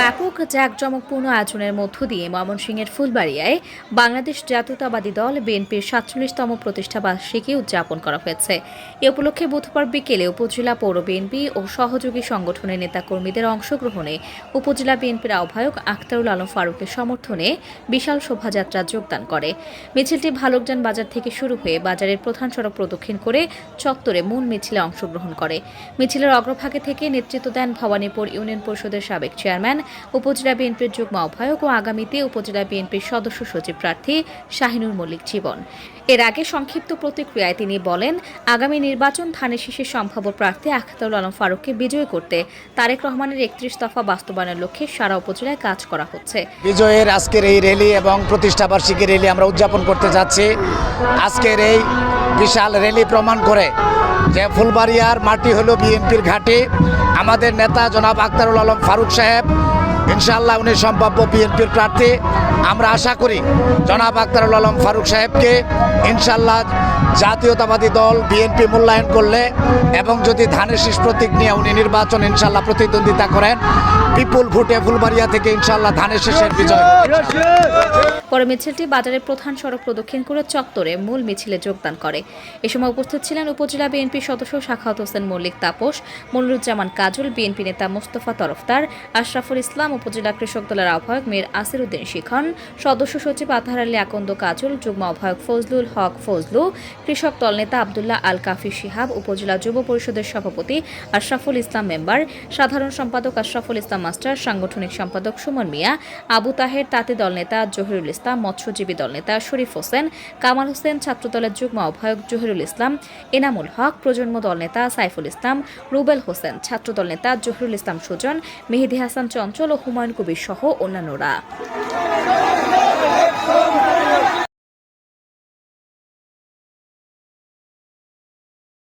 ব্যাপক জাঁকজমকপূর্ণ আয়োজনের মধ্য দিয়ে ময়মনসিংহের ফুলবাড়িয়ায় বাংলাদেশ জাতীয়তাবাদী দল বিএনপির সাতচল্লিশতম প্রতিষ্ঠা বার্ষিকী উদযাপন করা হয়েছে। এ উপলক্ষে বুধবার বিকেলে উপজেলা পৌর বিএনপি ও সহযোগী সংগঠনের নেতাকর্মীদের অংশগ্রহণে উপজেলা বিএনপির আহ্বায়ক আখতারুল আলম ফারুকের সমর্থনে বিশাল শোভাযাত্রা যোগদান করে। মিছিলটি ভালুকজান বাজার থেকে শুরু হয়ে বাজারের প্রধান সড়ক প্রদক্ষিণ করে চত্বরে মূল মিছিলে অংশগ্রহণ করে। মিছিলের অগ্রভাগে থেকে নেতৃত্ব দেন ভবানীপুর ইউনিয়ন পরিষদের সাবেক চেয়ারম্যান উপজেলা বিএনপির যুগ্ম আহ্বায়ক ও আগামীতে উপজেলা বিএনপির সদস্য সচিব প্রার্থী শাহিনুর মল্লিক জীবন। এর আগে সংক্ষিপ্ত প্রতিক্রিয়ায় তিনি বলেন, আগামী নির্বাচন ধানের শীষের সম্ভাব্য প্রার্থী আখতারুল আলম ফারুককে বিজয়ী করতে তারেক রহমানের একত্রিশ দফা বাস্তবায়নের লক্ষ্যে সারা উপজেলায় কাজ করা হচ্ছে। বিজয়ের আজকের এই র্যালি এবং প্রতিষ্ঠা বার্ষিকী র্যালি আমরা উদযাপন করতে যাচ্ছি। আজকের এই বিশাল র্যালি প্রমাণ করে যে ফুলবাড়িয়ার মাটি হলো বিএনপির ঘাটে। আমাদের নেতা জনাব আখতারুল আলম ফারুক সাহেব ইনশাআল্লাহ উনি সম্ভাব্য বিএনপির প্রার্থী। আমরা আশা করি জনাব আখতারুল আলম ফারুক সাহেবকে ইনশাআল্লাহ জাতীয়তাবাদী দল বিএনপি মূল্যায়ন করলে এবং যদি ধানের শীষ প্রতীক নিয়ে উনি নির্বাচন ইনশাল্লাহ প্রতিদ্বন্দ্বিতা করেন, বিপুল ভোটে ফুলবাড়িয়া থেকে ইনশাল্লাহ ধানের শীষের বিজয় পরে। মিছিলটি বাজারের প্রধান সড়ক প্রদক্ষিণ করে চত্বরে মূল মিছিলে যোগদান করে। এ সময় উপস্থিত ছিলেন উপজেলা বিএনপি সদস্য শাখাত হোসেন মল্লিক তাপস, মনিরুজ্জামান কাজল, বিএনপি নেতা মোস্তফা তরফদার, আশরাফুল ইসলাম উপজেলা কৃষক দলের আহ্বায়ক মীর আসিরুদ্দিন শিখন, সদস্য সচিব আতহার আলী আকন্দ কাজল, যুগ্ম আহ্বায়ক ফজলুল হক ফজলু, কৃষক দল নেতা আবদুল্লাহ আল কাফি শিহাব, উপজেলা যুব পরিষদের সভাপতি আশরাফুল ইসলাম মেম্বার, সাধারণ সম্পাদক আশরাফুল ইসলাম মাস্টার, সাংগঠনিক সম্পাদক সুমন মিয়া, আবু তাহের তাঁতি দল নেতা জহিরুল ইসলাম, মৎস্যজীবী দল নেতা শরীফ হোসেন, কামাল হোসেন ছাত্রদলের যুগ্ম আহ্বায়ক জহিরুল ইসলাম, এনামুল হক প্রজন্ম দল নেতা সাইফুল ইসলাম, রুবেল হোসেন ছাত্রদল নেতা জহিরুল ইসলাম সুজন, মেহেদি হাসান চঞ্চল ও হুমায়ুন কবির সহ অন্যান্যরা।